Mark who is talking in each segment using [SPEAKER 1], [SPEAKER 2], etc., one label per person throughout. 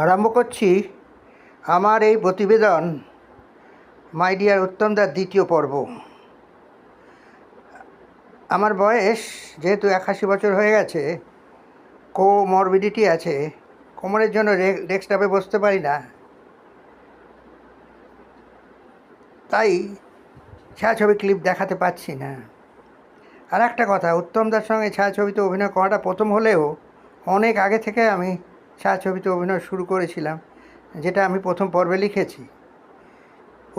[SPEAKER 1] আরম্ভ করছি আমার এই প্রতিবেদন মাই ডিয়ার উত্তমদার দ্বিতীয় পর্ব। আমার বয়স যেহেতু একাশি বছর হয়ে গেছে কো মরবিডিটি আছে, কোমরের জন্য ডেস্কটপে বসতে পারি না। তাই ছায়াছবি ক্লিপ দেখাতে পাচ্ছি না। আর একটা কথা, উত্তমদার সঙ্গে ছায়াছবিতে অভিনয় করাটা প্রথম হলেও অনেক আগে থেকে আমি ছায়াছবিতে অভিনয় শুরু করেছিলাম, যেটা আমি প্রথম পর্বে লিখেছি।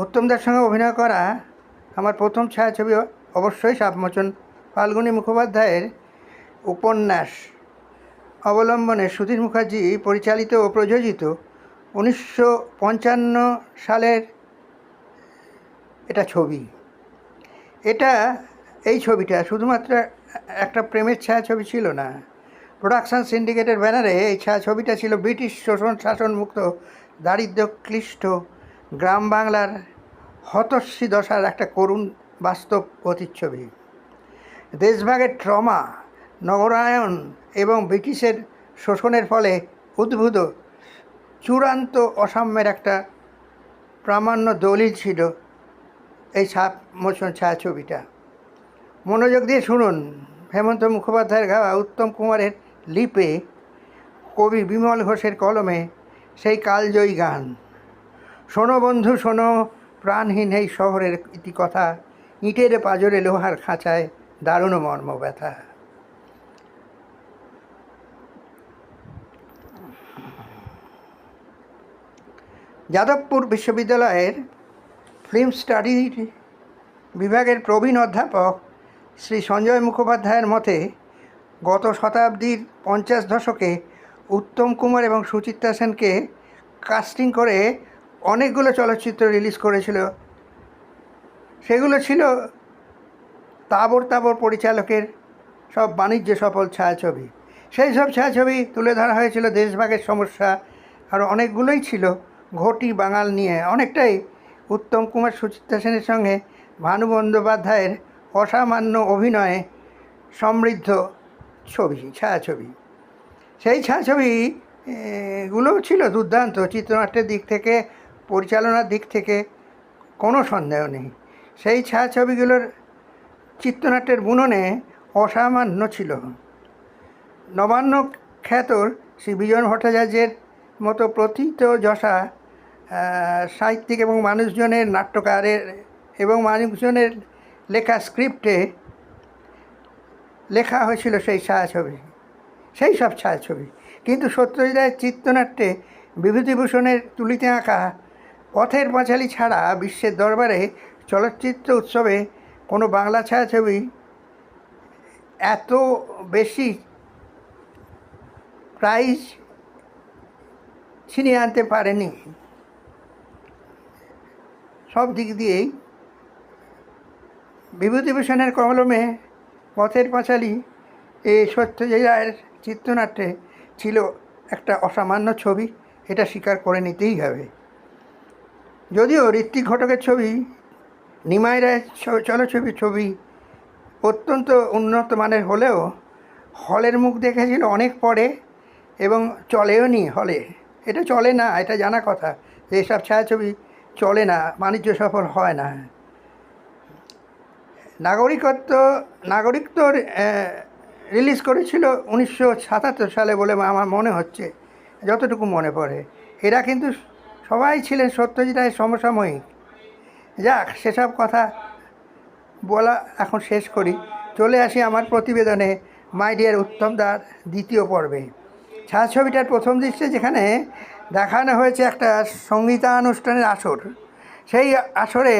[SPEAKER 1] উত্তমদার সঙ্গে অভিনয় করা আমার প্রথম ছায়াছবি অবশ্যই সাবমোচন ফাল্গুনী মুখোপাধ্যায়ের উপন্যাস। অবলম্বনে সুধীর মুখার্জি পরিচালিত ও প্রযোজিত উনিশশো পঞ্চান্ন সালের এটা ছবি। এটা, এই ছবিটা শুধুমাত্র একটা প্রেমের ছায়াছবি ছিল না প্রোডাকশন সিন্ডিকেটের ব্যানারে এই ছায়াছবিটা ছিল ব্রিটিশ শোষণ শাসনমুক্ত দারিদ্র ক্লিষ্ট গ্রাম বাংলার হতস্বী দশার একটা করুণ বাস্তব প্রতিচ্ছবি। দেশভাগের ট্রমা, নগরায়ন এবং ব্রিটিশের শোষণের ফলে উদ্ভূত চূড়ান্ত অসাম্যের একটা প্রামাণ্য দলিল ছিল এই ছাপ মোচন ছায়াছবিটা। মনোযোগ দিয়ে শুনুন, হেমন্ত মুখোপাধ্যায়ের গাওয়া উত্তম কুমারের লিপে কবি বিমল ঘোষের কলমে সেই কালজয়ী গান। শোনো বন্ধু, শোনো, প্রাণহীন এই শহরের ইতিকথা ইটের পাজরে লোহার খাঁচায় দারুণ মর্ম ব্যথা। যাদবপুর বিশ্ববিদ্যালয়ের ফিল্ম স্টাডির বিভাগের প্রবীণ অধ্যাপক শ্রী সঞ্জয় মুখোপাধ্যায়ের মতে গত শতাব্দীর পঞ্চাশ দশকে উত্তম কুমার এবং সুচিত্রা সেনকে কাস্টিং করে অনেকগুলো চলচ্চিত্র রিলিজ করেছিল। সেগুলো ছিল তাবর তাবর পরিচালকের সব বাণিজ্য সফল ছায়াছবি। সেই সব ছায়াছবি তুলে ধরা হয়েছিল দেশভাগের সমস্যা, আর অনেকগুলোই ছিল ঘটি বাঙাল নিয়ে। অনেকটাই উত্তম কুমার, সুচিত্রা সেনের সঙ্গে ভানু বন্দ্যোপাধ্যায়ের অসামান্য অভিনয়ে সমৃদ্ধ ছবি, ছায়াছবি। সেই ছায়াছবি গুলোও ছিল দুর্দান্ত। চিত্রনাট্যের দিক থেকে, পরিচালনার দিক থেকে কোনো সন্দেহ নেই। সেই ছায়াছবিগুলোর চিত্রনাট্যের বুননে অসামান্য ছিল। নবান্ন খ্যাতর শ্রী বিজন ভট্টাচার্যের মতো প্রথিত যশা সাহিত্যিক এবং মানুষজনের নাট্যকারের এবং মানুষজনের লেখা স্ক্রিপ্টে লেখা হয়েছিল সেই ছায়াছবি, সেই সব ছায়াছবি। কিন্তু সত্যজিৎ রায়ের চিত্রনাট্যে বিভূতিভূষণের তুলিতে আঁকা পথের পাঁচালী ছাড়া বিশ্বের দরবারে চলচ্চিত্র উৎসবে কোনো বাংলা ছায়াছবি এত বেশি প্রাইজ ছিনিয়ে আনতে পারেনি। সব দিক দিয়েই বিভূতিভূষণের কলমে পথের পাঁচালী এই সত্যজিৎ রায়ের চিত্রনাট্যে ছিল একটা অসামান্য ছবি, এটা স্বীকার করে নিতেই হবে। যদিও ঋত্বিক ঘটকের ছবি, নিমাই রায়ের চলচ্ছবি ছবি অত্যন্ত উন্নত মানের হলেও হলের মুখ দেখেছিল অনেক পরে এবং চলেও নি হলে। এটা চলে না, এটা জানা কথা। এসব ছায়াছবি চলে না, বাণিজ্য সফল হয় না। নাগরিকত্ব নাগরিকত্ব রিলিজ করেছিল উনিশশো সাতাত্তর সালে বলে আমার মনে হচ্ছে, যতটুকু মনে পড়ে। এরা কিন্তু সবাই ছিলেন সত্যজিৎ রায়ের সমসাময়িক। যাক, সেসব কথা বলা এখন শেষ করি। চলে আসি আমার প্রতিবেদনে, মাই ডিয়ার উত্তমদার দ্বিতীয় পর্বে। ছায়াছবিটার প্রথম দৃশ্যে যেখানে দেখানো হয়েছে একটা সঙ্গীতানুষ্ঠানের আসর। সেই আসরে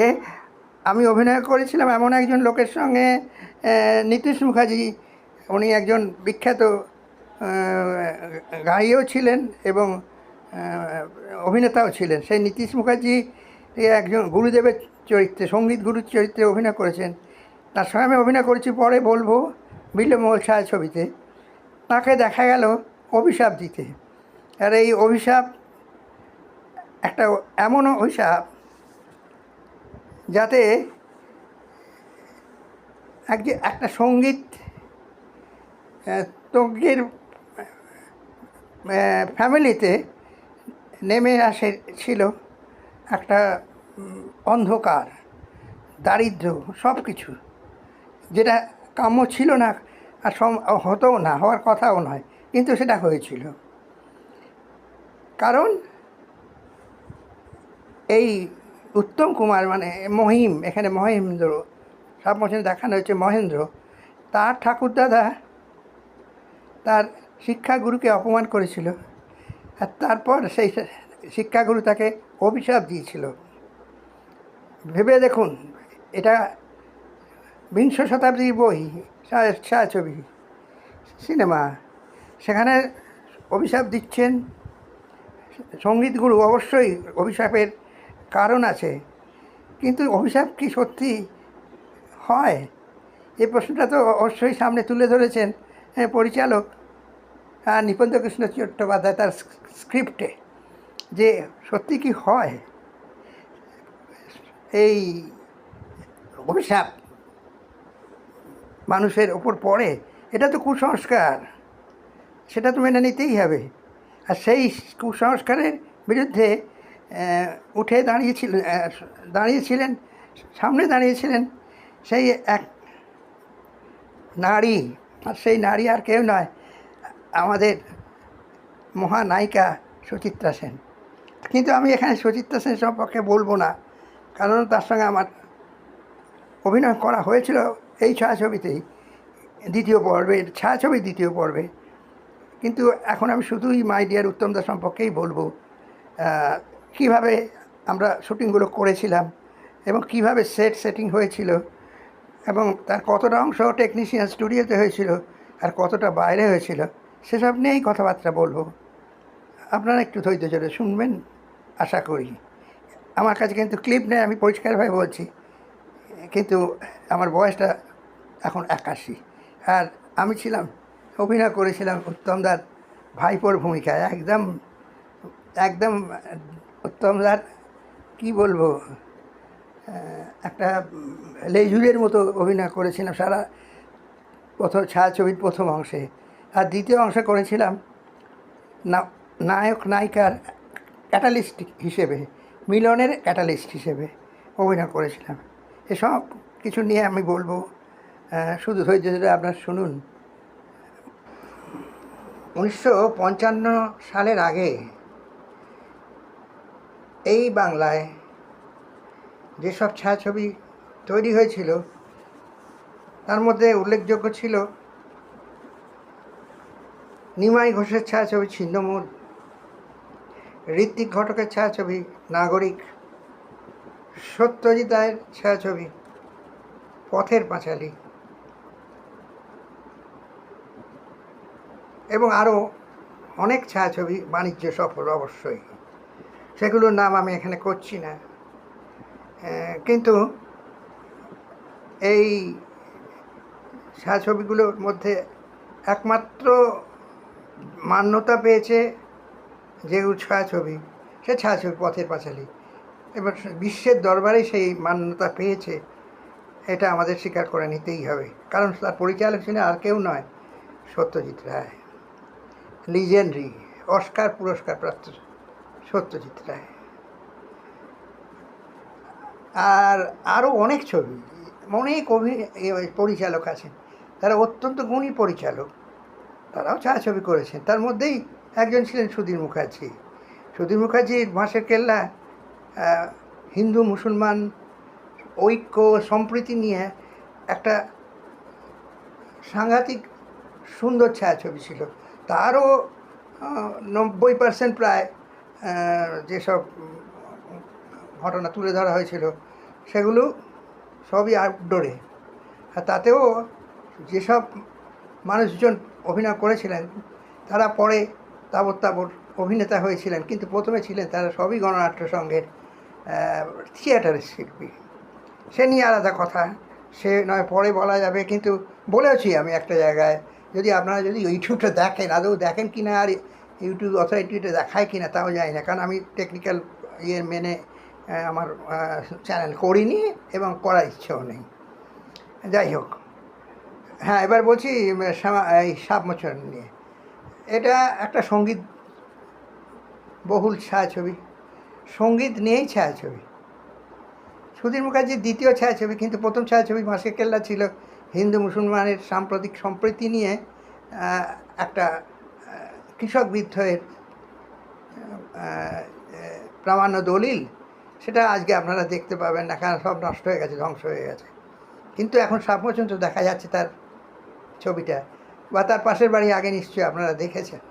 [SPEAKER 1] আমি অভিনয় করেছিলাম এমন একজন লোকের সঙ্গে নীতিশ মুখার্জি। উনি একজন বিখ্যাত গায়িও ছিলেন এবং অভিনেতাও ছিলেন। সেই নীতিশ মুখার্জি একজন গুরুদেবের চরিত্রে, সংগীত গুরুর চরিত্রে অভিনয় করেছেন। তার সঙ্গে আমি অভিনয় করেছি, পরে বলব বিল্লমহল ছায়াছবিতে তাকে দেখা গেল অভিশাপ দিতে। আর এই অভিশাপ, একটা এমন অভিশাপ যাতে এক যে একটা সংগীত তজ্ঞের ফ্যামিলিতে নেমে আসে, ছিল একটা অন্ধকার, দারিদ্র সব কিছু যেটা কাম্য ছিল না আর সম, হতেও না, হওয়ার কথাও নয়, কিন্তু সেটা হয়েছিল। কারণ এই উত্তম কুমার মানে মহিম, এখানে মহেন্দ্র, সব মোশনে দেখানো হয়েছে মহেন্দ্র। তার ঠাকুরদাদা তার শিক্ষাগুরুকে অপমান করেছিল আর তারপর সেই শিক্ষাগুরু তাকে অভিশাপ দিয়েছিল। ভেবে দেখুন, এটা বিংশ শতাব্দীর বই, ছায়া- ছায়াছবি, সিনেমা। সেখানে অভিশাপ দিচ্ছেন সংগীত গুরু, অবশ্যই অভিশাপের কারণ আছে। কিন্তু অভিশাপ কি সত্যি হয়? এই প্রশ্নটা তো অবশ্যই সামনে তুলে ধরেছেন হ্যাঁ, পরিচালক আর নিপন্ত কৃষ্ণ চট্টোপাধ্যায় তার স্ক্রিপ্টে যে সত্যি কি হয়। এই অভিশাপ মানুষের ওপর পড়ে এটা তো কুসংস্কার। সেটা তো মেনে নিতেই হবে। আর সেই কুসংস্কারের বিরুদ্ধে উঠে দাঁড়িয়েছিলেন দাঁড়িয়েছিলেন, সামনে দাঁড়িয়েছিলেন সেই এক নারী, আর সেই নারী আর কেউ নয়, আমাদের মহানায়িকা সুচিত্রা সেন। কিন্তু আমি এখানে সুচিত্রা সেন সম্পর্কে বলব না, কারণ তার সঙ্গে আমার অভিনয় করা হয়েছিল এই ছায়াছবিতেই, দ্বিতীয় পর্বের ছায়াছবি দ্বিতীয় পর্বে। কিন্তু এখন আমি শুধুই মাই ডিয়ার উত্তমদা সম্পর্কেই বলব। কীভাবে আমরা শুটিংগুলো করেছিলাম এবং কীভাবে সেট সেটিং হয়েছিল এবং তার কতটা অংশ টেকনিশিয়ান স্টুডিওতে হয়েছিল আর কতটা বাইরে হয়েছিল, সেসব নিয়েই কথাবার্তা বলব। আপনারা একটু ধৈর্য ধরে শুনবেন, আশা করি। আমার কাছে কিন্তু ক্লিপ নেই, আমি পরিষ্কারভাবে বলছি। কিন্তু আমার বয়সটা এখন একাশি। আর আমি ছিলাম, অভিনয় করেছিলাম উত্তমদার ভাইপোর ভূমিকায়, একদম একদম উত্তমদার কি বলব? একটা লেজুরের মতো অভিনয় করেছিলাম সারা প্রথম ছায়াছবির প্রথম অংশে। আর দ্বিতীয় অংশে করেছিলাম নায়ক, নায়িকার ক্যাটালিস্ট হিসেবে, মিলনের ক্যাটালিস্ট হিসেবে অভিনয় করেছিলাম। এসব কিছু নিয়ে আমি বলব শুধু ধৈর্য ধরে আপনার শুনুন। উনিশশো পঞ্চান্ন সালের আগে এই বাংলায় যেসব ছায়াছবি তৈরি হয়েছিল, তার মধ্যে উল্লেখযোগ্য ছিল নিমাই ঘোষের ছায়াছবি ছিন্নমূল ঋত্বিক ঘটকের ছায়াছবি নাগরিক, সত্যজিৎ রায়ের ছায়াছবি পথের পাঁচালী এবং আরও অনেক ছায়াছবি বাণিজ্য সফল অবশ্যই। সেগুলোর নাম আমি এখানে করছি না। কিন্তু এই ছায়াছবিগুলোর মধ্যে একমাত্র মান্যতা পেয়েছে যে ছায়াছবি, সে ছায়াছবি পথের পাঁচালী। এবার বিশ্বের দরবারে সেই মান্যতা পেয়েছে, এটা আমাদের স্বীকার করে নিতেই হবে। কারণ তার পরিচালক ছিলেন আর কেউ নয়, সত্যজিৎ রায়। লিজেন্ডারি, অস্কার পুরস্কার প্রাপ্ত সত্যজিৎ রায়। আর আরও অনেক ছবি, অনেক অভি পরিচালক আছেন। তারা অত্যন্ত গুণী পরিচালক। তারাও ছায়াছবি করেছেন। তার মধ্যেই একজন ছিলেন সুধীর মুখার্জি। সুধীর মুখার্জির বাঁশের কেল্লা হিন্দু, মুসলমান, ঐক্য, সম্প্রীতি নিয়ে একটা সাংঘাতিক সুন্দর ছায়াছবি ছিল। তারও নব্বই পার্সেন্ট প্রায় যেসব ঘটনা তুলে ধরা হয়েছিল, সেগুলো সবই আউটডোরে আর তাতেও যেসব মানুষজন অভিনয় করেছিলেন, তারা পরে তাবর তাবর অভিনেতা হয়েছিলেন, কিন্তু প্রথমে ছিলেন তারা সবই গণনাট্য সংঘের থিয়েটারের শিল্পী। সে নিয়ে আলাদা কথা, সে নয় পরে বলা যাবে, কিন্তু বলেছি আমি একটা জায়গায়, যদি আপনারা যদি ইউটিউবটা দেখেন, আদৌ দেখেন কি না আর ইউটিউব অথরিটিটা দেখায় কি না তাও জানি না। কারণ আমি টেকনিক্যাল ইয়ে মেনে আমার চ্যানেল করিনি এবং করার ইচ্ছেও নেই। যাই হোক। হ্যাঁ এবার বলছি এই সাপমোচন নিয়ে। এটা একটা সংগীত, বহুল ছায়াছবি। সংগীত নিয়েই ছায়াছবি। সুধীর মুখার্জির দ্বিতীয় ছায়াছবি, কিন্তু প্রথম ছায়াছবি মাসে কেল্লা ছিল হিন্দু মুসলমানের সাম্প্রতিক সম্প্রীতি নিয়ে একটা কৃষক বিদ্রোহের প্রামাণ্য দলিল, সেটা আজকে আপনারা দেখতে পাবেন না কারণ সব নষ্ট হয়ে গেছে, ধ্বংস হয়ে গেছে। কিন্তু এখন সাপ পর্যন্ত দেখা যাচ্ছে তার ছবিটা, বা তার পাশের বাড়ি আগে নিশ্চয়ই আপনারা দেখেছেন,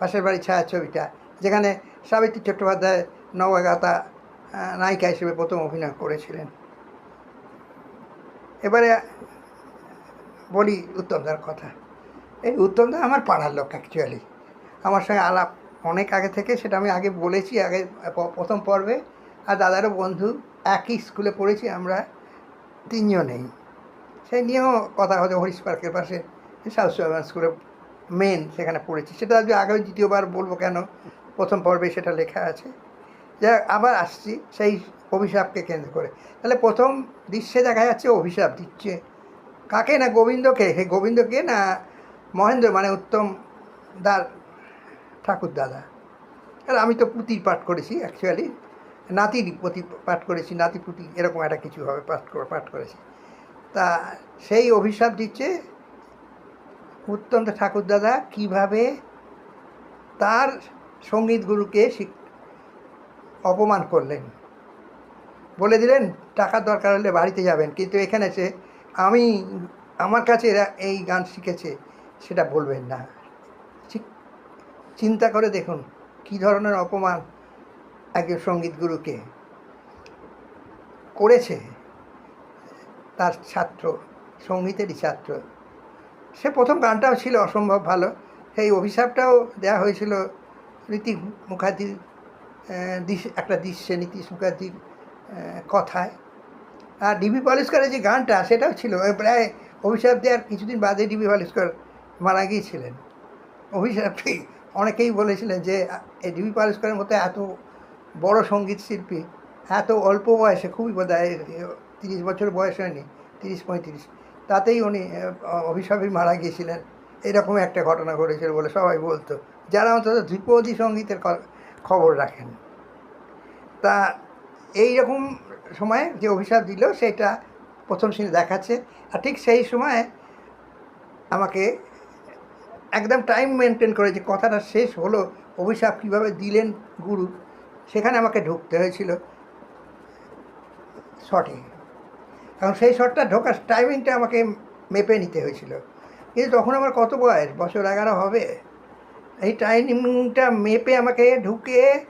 [SPEAKER 1] পাশের বাড়ি ছায়া ছবিটা, যেখানে সাবিত্রী চট্টোপাধ্যায় নবাগতা নায়িকা হিসেবে প্রথম অভিনয় করেছিলেন। এবারে বলি উত্তমদার কথা, এই উত্তমদা আমার পাড়ার লোক অ্যাকচুয়ালি আমার সঙ্গে আলাপ অনেক আগে থেকে, সেটা আমি আগে বলেছি আগে প্রথম পর্বে। আর দাদারও বন্ধু, একই স্কুলে পড়েছি আমরা, তিনজনেই। সেই নিয়েও কথা হতো হরিশ পার্কের পাশে, সাউথ সুইমান স্কুলে মেন সেখানে পড়েছি। সেটা আজকে আগেও দ্বিতীয়বার বলব কেন, প্রথম পর্বে সেটা লেখা আছে। যা আবার আসছি সেই অভিশাপকে কেন্দ্র করে। তাহলে প্রথম দৃশ্যে দেখা যাচ্ছে অভিশাপ, দিচ্ছে কাকে না গোবিন্দকে? হে গোবিন্দকে না মহেন্দ্র মানে উত্তম দার ঠাকুর দাদা। আর আমি তো পুঁতির পাঠ করেছি অ্যাকচুয়ালি নাতির পুঁতি পাঠ করেছি, নাতি পুঁতি, এরকম একটা কিছু হবে পাঠ করে- পাঠ করেছি। তা সেই অভিশাপ দিচ্ছে উত্তম ঠাকুর দাদা কীভাবে তার সংগীত গুরুকে অপমান করলেন। বলে দিলেন টাকার দরকার হলে বাড়িতে যাবেন। কিন্তু এখানে সে, আমি, আমার কাছে এই গান শিখেছে, সেটা বলবেন না। চিন্তা করে দেখুন কী ধরনের অপমান একজন সংগীত গুরুকে করেছে। তার ছাত্র, সঙ্গীতেরই ছাত্র। সে প্রথম গানটাও ছিল অসম্ভব ভালো। সেই অভিশাপটাও দেওয়া হয়েছিল ঋতিক মুখার্জির একটা দৃশ্যে নীতিশ মুখার্জির কথায়। আর ডিবি পলিস্করের যে গানটা, সেটাও ছিল। প্রায় অভিশাপ দেওয়ার কিছুদিন বাদে ডিবি পলিস্কর মারা গিয়েছিলেন। অভিশাপে অনেকেই বলেছিলেন যে এই ডিবি পলিস্করের মতো এত বড় সংগীত শিল্পী, এত অল্প বয়সে, খুবই বোধ তিরিশ বছর বয়স হয়নি, তিরিশ পঁয়ত্রিশ, তাতেই উনি অভিশাপে মারা গিয়েছিলেন। এরকম একটা ঘটনা ঘটেছিল বলে সবাই বলতো। যারা অন্তত ধ্রুপদী সঙ্গীতের খবর রাখেন। তা এই রকম সময়ে যে অভিশাপ দিল, সেটা প্রথম সিনে দেখাচ্ছে। আর ঠিক সেই সময়ে আমাকে একদম টাইম মেনটেন করে যে কথাটা শেষ হলো, অভিশাপ কীভাবে দিলেন গুরু? সেখানে আমাকে ঢুকতে হয়েছিল। শটে কারণ সেই শটটা ঢোকার টাইমিংটা আমাকে মেপে নিতে হয়েছিল। কিন্তু তখন আমার কত বয়স? বছর এগারো হবে। এই টাইমিংটা মেপে আমাকে ঢুকে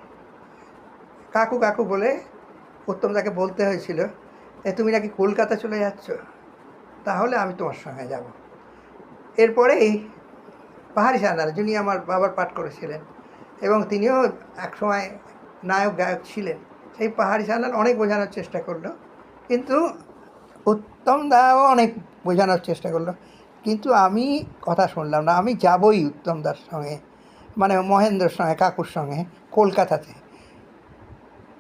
[SPEAKER 1] কাকু কাকু বলে উত্তম তাকে বলতে হয়েছিল, এ, তুমি নাকি কলকাতা চলে যাচ্ছ? তাহলে আমি তোমার সঙ্গে যাব। এরপরেই পাহাড়ি সান্দার যিনি আমার বাবার পাঠ করেছিলেন। এবং তিনিও একসময় নায়ক, গায়ক ছিলেন। সেই পাহাড়ি সান্দার অনেক বোঝানোর চেষ্টা করল। কিন্তু উত্তম দাও অনেক বোঝানোর চেষ্টা করল। কিন্তু আমি কথা শুনলাম না, আমি যাবই উত্তম দার সঙ্গে মানে মহেন্দ্রর সঙ্গে, কাকুর সঙ্গে, কলকাতাতে।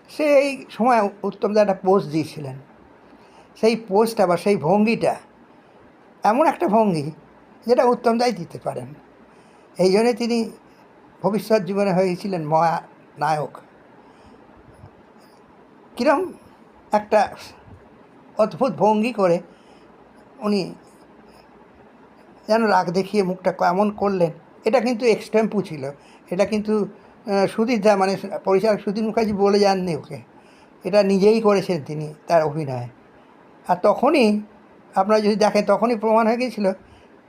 [SPEAKER 1] সেই সময় উত্তম দা একটা পোস্ট দিয়েছিলেন। সেই পোস্টটা বা সেই ভঙ্গিটা এমন একটা ভঙ্গি, যেটা উত্তমদাই দিতে পারেন। এই জন্যে তিনি ভবিষ্যৎ জীবনে হয়েছিলেন মহা নায়ক কীরম একটা অদ্ভুত ভঙ্গি করে উনি যেন রাগ দেখিয়ে মুখটা কেমন করলেন, এটা কিন্তু এক্সটেম্পু ছিল। এটা কিন্তু সুধীর দা মানে পরিচালক সুধীর মুখার্জি বলে যাননি ওকে। এটা নিজেই করেছেন তিনি তার অভিনয়। আর তখনই, আপনারা যদি দেখেন, তখনই প্রমাণ হয়ে গিয়েছিল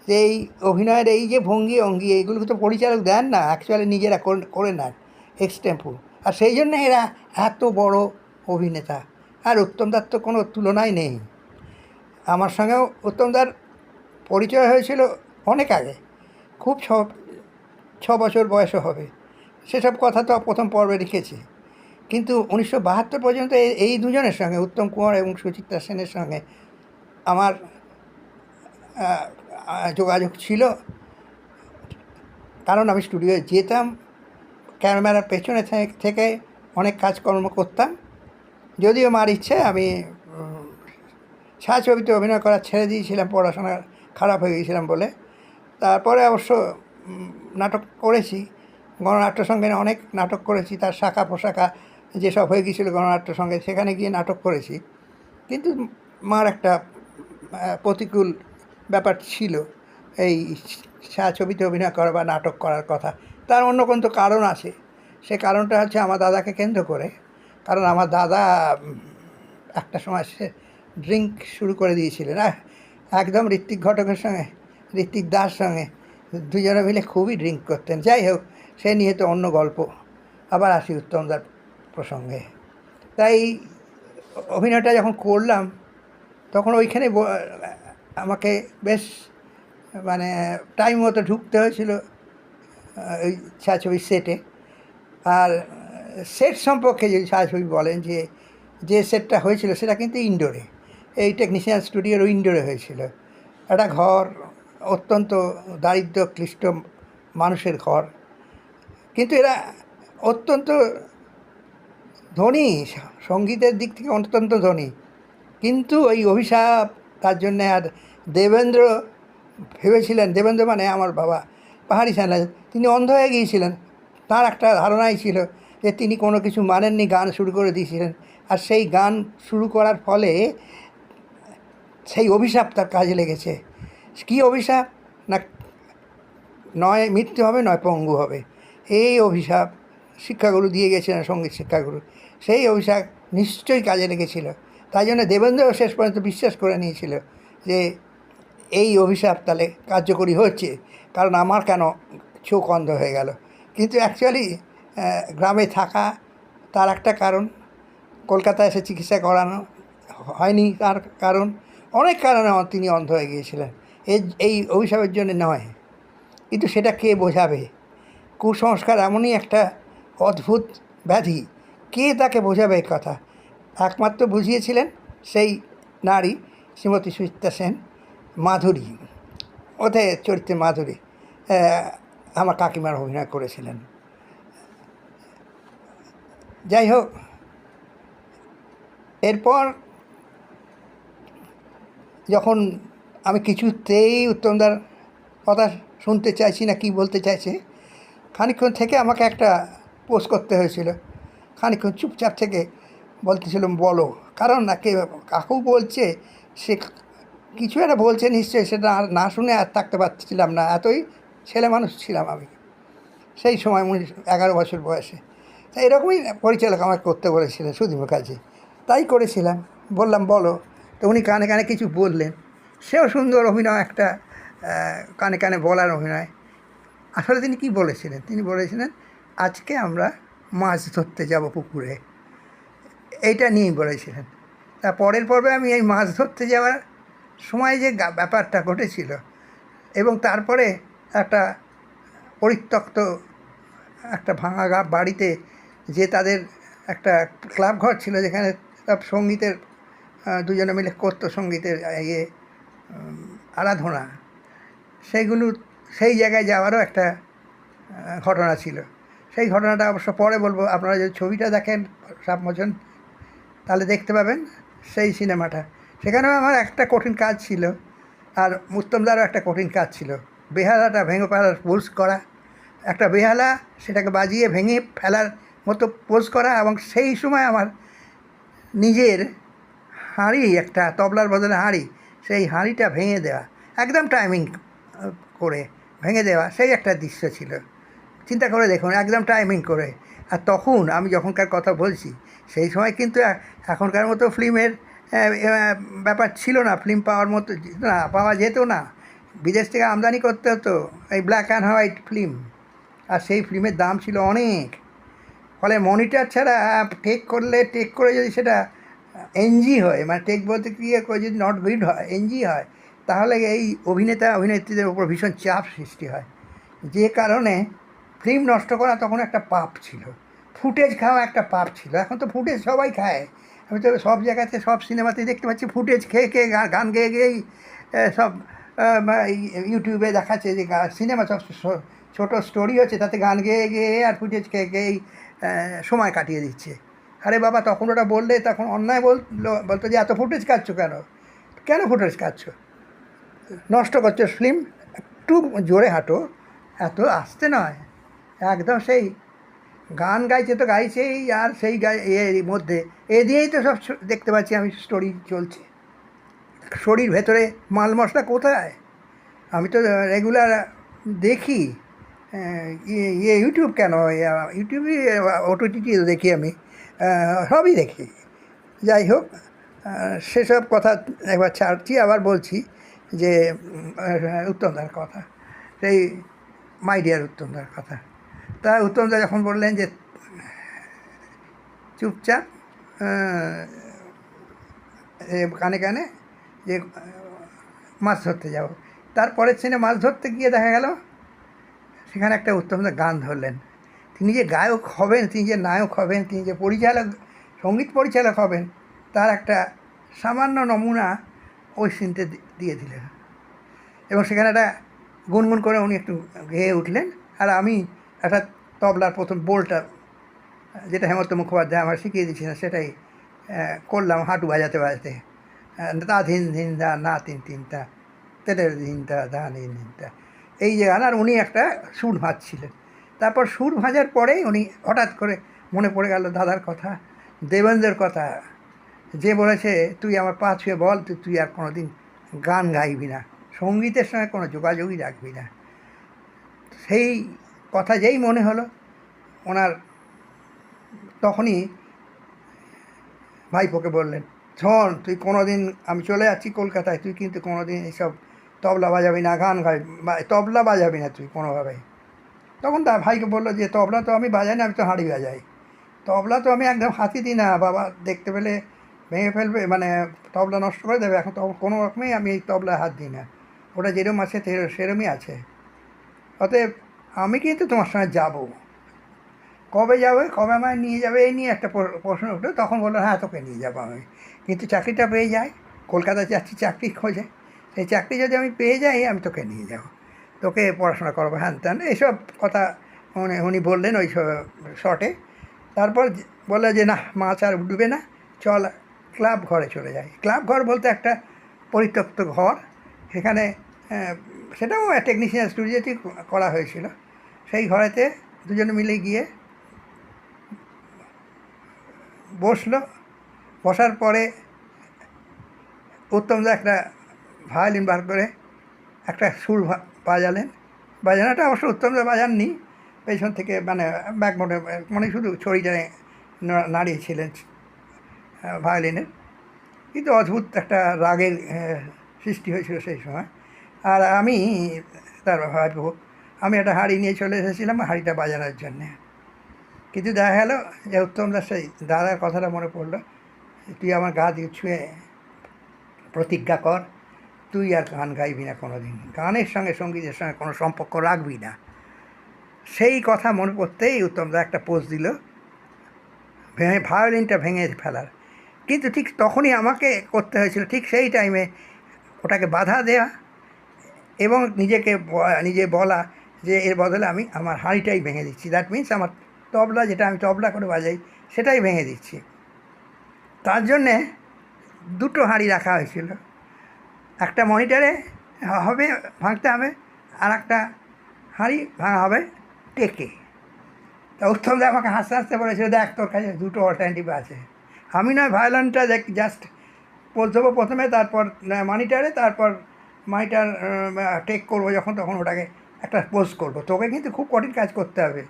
[SPEAKER 1] এই অভিনয়ের এই যে ভঙ্গি অঙ্গি এইগুলো তো পরিচালক দেন না অ্যাকচুয়ালি নিজেরা করে- নেন এক্সটেম্পু আর সেই জন্য এরা এত বড় অভিনেতা। আর উত্তমদার তো কোনো তুলনাই নেই। আমার সঙ্গেও উত্তমদার পরিচয় হয়েছিল অনেক আগে। খুব ছ ছ বছর বয়সও হবে। সেসব কথা তো প্রথম পর্বে লিখেছি। কিন্তু উনিশশো বাহাত্তর পর্যন্ত এই- দুজনের সঙ্গে, উত্তম কুমার এবং সুচিত্রা সেনের সঙ্গে আমার যোগাযোগ ছিল। কারণ আমি স্টুডিওয়ে যেতাম, ক্যামেরার পেছনে থেকে অনেক কাজকর্ম করতাম। যদিও মার ইচ্ছে, আমি ছায়াছবিতে অভিনয় করা ছেড়ে দিয়েছিলাম, পড়াশোনা খারাপ হয়ে গিয়েছিলাম বলে। তারপরে অবশ্য নাটক করেছি গণনাট্য সঙ্গে অনেক নাটক করেছি, তার শাখা পোশাখা যেসব হয়ে গিয়েছিল গণনাট্য সঙ্গে সেখানে গিয়ে নাটক করেছি। কিন্তু মার একটা প্রতিকূল ব্যাপার ছিল। এই ছবিতে অভিনয় করা বা নাটক করার কথা। তার অন্য কোনো কারণ আছে। সে কারণটা হচ্ছে আমার দাদাকে কেন্দ্র করে। কারণ আমার দাদা একটা সময় সে ড্রিঙ্ক শুরু করে দিয়েছিলেন। একদম ঋত্বিক ঘটকের সঙ্গে, ঋত্বিক দাস সঙ্গে। দুজনে মিলে খুবই ড্রিঙ্ক করতেন। যাই হোক, সে নিয়ে তো অন্য গল্প। আবার আসি উত্তমদার প্রসঙ্গে। তাই অভিনয়টা যখন করলাম, তখন ওইখানে আমাকে বেশ মানে টাইম মতো ঢুকতে হয়েছিল ওই ছায়াছবির সেটে আর সেট সম্পর্কে যদি ছায়াছবি বলেন যে যে সেটটা হয়েছিল সেটা কিন্তু ইনডোরে এই টেকনিশিয়ান স্টুডিওর ইনডোরে হয়েছিল। একটা ঘর, অত্যন্ত দারিদ্র, ক্লিষ্ট মানুষের ঘর। কিন্তু এরা অত্যন্ত ধনী, সঙ্গীতের দিক থেকে অত্যন্ত ধনী। কিন্তু ওই অভিশাপ তার জন্যে আর দেবেন্দ্র ভেবেছিলেন, দেবেন্দ্র মানে আমার বাবা, পাহাড়ি সেনা তিনি অন্ধ হয়ে গিয়েছিলেন। তার একটা ধারণাই ছিল যে তিনি কোনো কিছু মানেননি, গান শুরু করে দিয়েছিলেন। আর সেই গান শুরু করার ফলে সেই অভিশাপ তার কাজে লেগেছে। কী অভিশাপ? না, নয় মৃত্যু হবে, নয় পঙ্গু হবে। এই অভিশাপ শিক্ষাগুরু দিয়ে গেছিলেন, সংগীত শিক্ষাগুরু। সেই অভিশাপ নিশ্চয়ই কাজে লেগেছিল। তাই জন্য দেবেন্দ্র শেষ পর্যন্ত বিশ্বাস করে নিয়েছিল যে এই অভিশাপ তাহলে কার্যকরী হচ্ছে, কারণ আমার কেন চোখ অন্ধ হয়ে গেল। কিন্তু অ্যাকচুয়ালি গ্রামে থাকা তার একটা কারণ, কলকাতায় এসে চিকিৎসা করানো হয়নি তার কারণ, অনেক কারণে তিনি অন্ধ হয়ে গিয়েছিলেন। এই এই অভিশাপের জন্য নয়, কিন্তু সেটা কে বোঝাবে? কুসংস্কার এমনই একটা অদ্ভুত ব্যাধি, কে তাকে বোঝাবে কথা? একমাত্র বুঝিয়েছিলেন সেই নারী শ্রীমতী সুচিত্রা সেন মাধুরী। ওতে চরিত্রে মাধুরী আমার কাকিমার অভিনয় করেছিলেন। যাই হোক, এরপর যখন আমি কিছুতেই উত্তমদার কথা শুনতে চাইছি না, কি বলতে চাইছে, খানিকক্ষণ থেকে আমাকে একটা পোস্ট করতে হয়েছিল। খানিকক্ষণ চুপচাপ থেকে বলতেছিলাম, বলো। কারণ না কে কাকু বলছে, সে কিছু একটা বলছে নিশ্চয়ই, সেটা আর না শুনে আর থাকতে পারছিলাম না। এতই ছেলে মানুষ ছিলাম আমি। সেই সময় উনিশ, এগারো বছর বয়সে। তা এরকমই পরিচালক আমার করতে বলেছিলেন সুদীপ কাছে তাই করেছিলাম। বললাম, বলো। তো উনি কানে কানে কিছু বললেন। সেও সুন্দর অভিনয়, একটা কানে কানে বলার অভিনয়। আসলে তিনি কি বলেছিলেন? তিনি বলেছিলেন, আজকে আমরা মাছ ধরতে যাব পুকুরে। এইটা নিয়েই বলেছিলেন। তা পরের পর্বে আমি এই মাছ ধরতে যাওয়ার সময় যে ব্যাপারটা ঘটেছিল এবং তারপরে একটা পরিত্যক্ত একটা ভাঙা গা বাড়িতে যে তাদের একটা ক্লাব ঘর ছিল যেখানে সব সঙ্গীতের দুজনে মিলে করতো সঙ্গীতের ইয়ে আরাধনা, সেইগুলো, সেই জায়গায় যাওয়ারও একটা ঘটনা ছিল। সেই ঘটনাটা অবশ্য পরে বলব। আপনারা যদি ছবিটা দেখেন, সাবমোচন তাহলে দেখতে পাবেন সেই সিনেমাটা। সেখানেও আমার একটা কঠিন কাজ ছিল, আর উত্তমদারও একটা কঠিন কাজ ছিল। বেহালাটা ভেঙে ফেলার পোজ করা, একটা বেহালা সেটাকে বাজিয়ে ভেঙে ফেলার মতো পোজ করা, এবং সেই সময় আমার নিজের হাঁড়ি, একটা তবলার বদলে হাঁড়ি, সেই হাঁড়িটা ভেঙে দেওয়া, একদম টাইমিং করে ভেঙে দেওয়া, সেই একটা দৃশ্য ছিল। চিন্তা করে দেখুন, একদম টাইমিং করে। আর তখন আমি যখনকার কথা বলছি সেই সময় কিন্তু এখনকার মতো ফিল্মের ব্যাপার ছিল না। ফিল্ম পাওয়ার মতো না, পাওয়া যেত না। বিদেশ থেকে আমদানি করতে হতো এই ব্ল্যাক অ্যান্ড হোয়াইট ফিল্ম আর সেই ফিল্মের দাম ছিল অনেক। ফলে মনিটর ছাড়া টেক করলে টেক করে যদি সেটা এনজি হয় মানে টেক বলতে কি করে যদি নট গুড হয় এনজি হয়, তাহলে এই অভিনেতা, অভিনেত্রীদের উপর ভীষণ চাপ সৃষ্টি হয়। যে কারণে ফিল্ম নষ্ট করা তখন একটা পাপ ছিল। ফুটেজ খাওয়া একটা পাপ ছিল। এখন তো ফুটেজ সবাই খায়। আমি তো সব জায়গাতে সব সিনেমাতে দেখতে পাচ্ছি ফুটেজ খেয়ে খেয়ে গান গেয়ে গেয়েই সব ইউটিউবে দেখাচ্ছে যে সিনেমা সব ছোটো স্টোরি হচ্ছে তাতে গান গেয়ে গেয়ে আর ফুটেজ খেয়ে আহ, সময় কাটিয়ে দিচ্ছে। আরে বাবা তখন ওটা বললে তখন অন্যায় বলল বলতো যে এত ফুটেজ কাটছো কেন? কেন ফুটেজ কাটছো? নষ্ট করছ ফিল্ম একটু জোরে হাঁটো এত আসতে নয়। একদম সেই গান গাইছে তো গাইছেই আর সেই গাই এর মধ্যে। এ দিয়েই তো সব দেখতে পাচ্ছি আমি স্টোরি চলছে। শরীর ভেতরে মাল মশলা কোথায়? আমি তো রেগুলার দেখি। ইয়ে ইউটিউব কেন? ইউটিউবে ওটিটি দেখি আমি। সবই দেখি। যাই হোক সেসব কথা একবার ছাড়ছি, আবার বলছি যে উত্তমদার কথা। সেই মাই ডিয়ার উত্তমদার কথা। তা উত্তমদা যখন বললেন যে, চুপচাপ কানে কানে যে, মাছ ধরতে যাব। তারপরের সিনে মাছ ধরতে গিয়ে দেখা গেল, সেখানে একটা উত্তমদা গান ধরলেন। তিনি যে গায়ক হবেন, তিনি যে নায়ক হবেন, তিনি যে পরিচালক, সংগীত পরিচালক হবেন, তার একটা সামান্য নমুনা ওই সিনতে দিয়ে দিলেন। এবং সেখানে একটা গুনগুন করে উনি একটু গেয়ে উঠলেন। আর আমি একটা তবলার প্রথম বোলটা যেটা হেমন্ত মুখোপাধ্যায় আমার শিখিয়ে দিয়েছিলেন, সেটাই করলাম হাঁটু বাজাতে বাজাতে। তা ধিন ধিন দা না তিন তিনটা তেলের ধিন তা দা নিন ধিনটা এই যে, আর উনি একটা সুর ভাজছিলেন। তারপর সুর ভাজার পরেই উনি হঠাৎ করে মনে পড়ে গেল দাদার কথা, দেবেন্দ্রের কথা। যে বলেছে, তুই আমার পা ছুঁয়ে বল, তুই তুই আর কোনো দিন গান গাইবি না। সঙ্গীতের সঙ্গে কোনো যোগাযোগই রাখবি না। সেই কথা যেই মনে হলো, ওনার তখনই ভাইপোকে বললেন, শোন, তুই কোনো দিন আমি চলে যাচ্ছি কলকাতায়, তুই কিন্তু কোনো দিন এইসব তবলা বাজাবি না, গান গাই তবলা বাজাবি না তুই কোনোভাবেই। তখন তার ভাইকে বলল যে, তবলা তো আমি বাজাই না, আমি তো হাঁড়ি বাজাই। তবলা তো আমি একদম হাতি দিই না, বাবা, দেখতে পেলে ভেঙে ফেলবে মানে তবলা নষ্ট করে দেবে। এখন তো কোনো রকমেই আমি এই তবলায় হাত দিই না। ওটা যেরম আছে সেরমই আছে। অতএব আমি কিন্তু তোমার সঙ্গে যাব। কবে যাবে? কবে আমায় নিয়ে যাবে? এই নিয়ে একটা প্রশ্ন উঠল। তখন বলল হ্যাঁ তোকে নিয়ে যাব আমি। কিন্তু চাকরিটা পেয়ে যাই কলকাতায় যাচ্ছি, চাকরি খোঁজে। সেই চাকরি যদি আমি পেয়ে যাই, আমি তোকে নিয়ে যাব। তোকে পড়াশোনা করব। হ্যান ত্যান এইসব কথা উনি উনি বললেন ওই শর্টে তারপর বলল যে, না, মাছ আর ডুবে না। চল, ক্লাব ঘরে চলে যাই। ক্লাব ঘর বলতে একটা পরিত্যক্ত ঘর। সেখানে সেটাও টেকনিশিয়ান স্টুডিওতেই করা হয়েছিল। সেই ঘরেতে দুজনে মিলে গিয়ে বসল। বসার পরে উত্তমদা একটা ভায়োলিন বার করে একটা সুর বাজালেন। বাজানোটা অবশ্য উত্তমদা বাজাননি, পেছন থেকে মানে ব্যাক মোটে মানে শুধু ছড়িটায় নাড়িয়েছিলেন ভায়োলিনের কিন্তু অদ্ভুত একটা রাগের সৃষ্টি হয়েছিল সেই সময়। আর আমি তার ভাইপো আমি একটা হাঁড়ি নিয়ে চলে এসেছিলাম হাঁড়িটা বাজানোর জন্যে। কিন্তু দেখা গেল যে উত্তমদা সেই দাদার কথাটা মনে পড়ল, তুই আমার গা দিয়ে ছুঁয়ে প্রতিজ্ঞা কর, তুই আর গান গাইবি না কোনো দিন গানের সঙ্গে সঙ্গীতের সঙ্গে কোনো সম্পর্ক রাখবি না। সেই কথা মনে করতেই উত্তমদা একটা পোজ দিল, ভেঙে ভায়োলিনটা ভেঙে ফেলার। কিন্তু ঠিক তখনই আমাকে করতে হয়েছিল, ঠিক সেই টাইমে ওটাকে বাধা দেওয়া এবং নিজেকে নিজে বলা যে এর বদলে আমি আমার হাঁড়িটাই ভেঙে দিচ্ছি। দ্যাট মিন্স আমার তবলা যেটা আমি তবলা করে বাজাই, সেটাই ভেঙে দিচ্ছি। তার জন্যে দুটো হাঁড়ি রাখা হয়েছিল। একটা মনিটারে হবে, ভাঙতে হবে, আর একটা হাঁড়ি ভাঙা হবে টেকে। তা উত্তমদা আমাকে হাসতে হাসতে বলেছিল, দেখ, তোর কাছে দুটো অল্টারনেটিভ আছে। আমি নয় ভায়োলিনটা দেখ জাস্ট দেবো প্রথমে, তারপর মনিটারে তারপর মনিটার টেক করব যখন, তখন ওটাকে একটা পোজ করব। তোকে কিন্তু খুব কঠিন কাজ করতে হবে।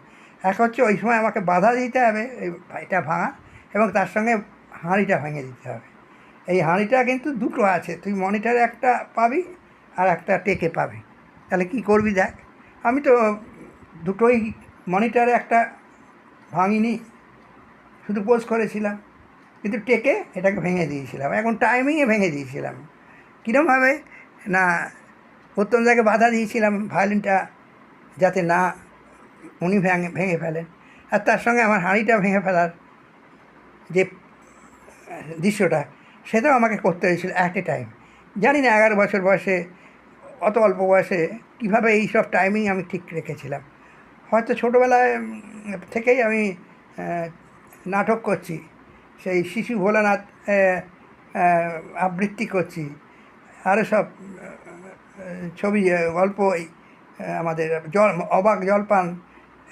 [SPEAKER 1] এক হচ্ছে ওই সময় আমাকে বাধা দিতে হবে এটা ভাঙা এবং তার সঙ্গে হাঁড়িটা ভেঙে দিতে হবে। এই হাঁড়িটা কিন্তু দুটো আছে, তুই মনিটারে একটা পাবি আর একটা টেকে পাবি। তাহলে কি করবি দেখ, আমি তো দুটোই মনিটারে একটা ভাঙিনি, শুধু পোজ করেছিলাম। কিন্তু টেকে এটাকে ভেঙে দিয়েছিলাম। এখন টাইমিংয়ে ভেঙে দিয়েছিলাম। কীরমভাবে না উত্তমদাকে বাধা দিয়েছিলাম ভায়োলিনটা যাতে না উনি ভেঙে ভেঙে ফেলেন। আর তার সঙ্গে আমার হাঁড়িটা ভেঙে ফেলার যে দৃশ্যটা, সেটাও আমাকে করতে হয়েছিল অ্যাট এ টাইম জানি না এগারো বছর বয়সে, অত অল্প বয়সে কীভাবে এই সব টাইমিং আমি ঠিক রেখেছিলাম। হয়তো ছোটোবেলায় থেকেই আমি নাটক করছি, সেই শিশু ভোলানাথ আবৃত্তি করছি আরও সব ছবি গল্প এই, আমাদের জল অবাক জলপান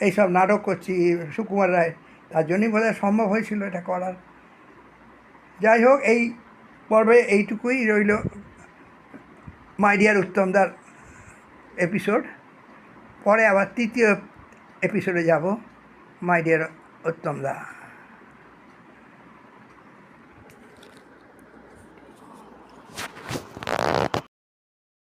[SPEAKER 1] এইসব নাটক করছি সুকুমার রায় তার জন্যই বোধহয় সম্ভব হয়েছিল এটা করার। যাই হোক এই পর্বে এইটুকুই রইল মাই ডিয়ার উত্তমদার এপিসোড। পরে আবার তৃতীয় এপিসোডে যাব মাই ডিয়ার উত্তমদা।